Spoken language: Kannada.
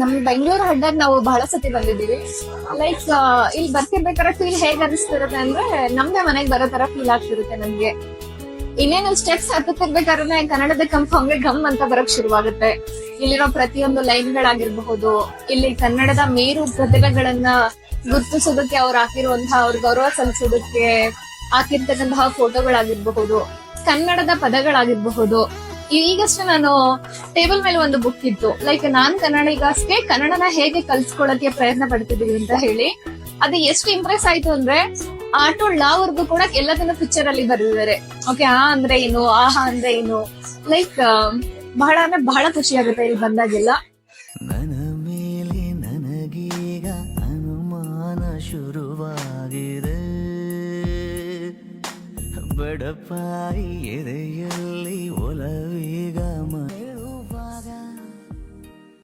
ನಮ್ ಬೆಂಗಳೂರು ಹಡ್ಡಾಗ ನಾವು ಬಹಳ ಸತಿ ಬಂದಿದ್ದೀವಿ. ಲೈಕ್ ಇಲ್ಲಿ ಬರ್ತಿರ್ಬೇಕಾದ್ರೆ ಫೀಲ್ ಹೇಗ್ ಅನಿಸ್ತಿರುತ್ತೆ ಅಂದ್ರೆ ನಮ್ದೇ ಮನೆಗ್ ಬರೋ ತರ ಫೀಲ್ ಆಗ್ತಿರುತ್ತೆ ನಮ್ಗೆ. ಇನ್ನೇನು ಸ್ಟೆಪ್ಸ್ ಹತ್ತಿರ್ಬೇಕಾದ್ರೆ ಕನ್ನಡದ ಹಂಗೆ ಗಮ್ ಅಂತ ಬರಕ್ ಶುರುವಾಗುತ್ತೆ. ಇಲ್ಲಿರೋ ಪ್ರತಿಯೊಂದು ಲೈನ್ ಗಳಾಗಿರ್ಬಹುದು ಇಲ್ಲಿ ಕನ್ನಡದ ಮೇರು ಪ್ರತಿಭೆಗಳನ್ನ ಗುರುತಿಸೋದಕ್ಕೆ ಅವ್ರು ಹಾಕಿರುವಂತಹ, ಅವ್ರ ಗೌರವ ಸಲ್ಲಿಸೋದಕ್ಕೆ ಹಾಕಿರ್ತಕ್ಕಂತಹ ಫೋಟೋಗಳಾಗಿರ್ಬಹುದು ಕನ್ನಡದ ಪದಗಳಾಗಿರ್ಬಹುದು. ಈಗಷ್ಟೇ ನಾನು ಟೇಬಲ್ ಮೇಲೆ ಒಂದು ಬುಕ್ ಇತ್ತು. ಲೈಕ್ ನಾನ್ ಕನ್ನಡಿಗಷ್ಟೇ ಕನ್ನಡನ ಹೇಗೆ ಕಲ್ಸ್ಕೊಳ್ಳೋಕೆ ಪ್ರಯತ್ನ ಪಡ್ತಿದ್ದೀವಿ ಅಂತ ಹೇಳಿ, ಅದು ಎಷ್ಟು ಇಂಪ್ರೆಸ್ ಆಯ್ತು ಅಂದ್ರೆ, ಆಟೋ ಲಾವರ್ಗೂ ಕೂಡ ಎಲ್ಲದನ್ನ ಪಿಕ್ಚರ್ ಅಲ್ಲಿ ಬರೆದಿದ್ದಾರೆ. ಓಕೆ ಆ ಅಂದ್ರೆ ಏನು, ಆಹಾ ಅಂದ್ರೆ ಏನು ಲೈಕ್ ಬಹಳ ಅಂದ್ರೆ ಬಹಳ ಖುಷಿ ಆಗುತ್ತೆ ಇಲ್ಲಿ ಬಂದಾಗೆಲ್ಲ. ನನ್ನ ಮೇಲೆ ನನಗೀಗ ಅನುಮಾನ ಶುರುವಾಗಿದೆ. ಬಡಪಾಯಿ ಎದೆಯಲ್ಲಿ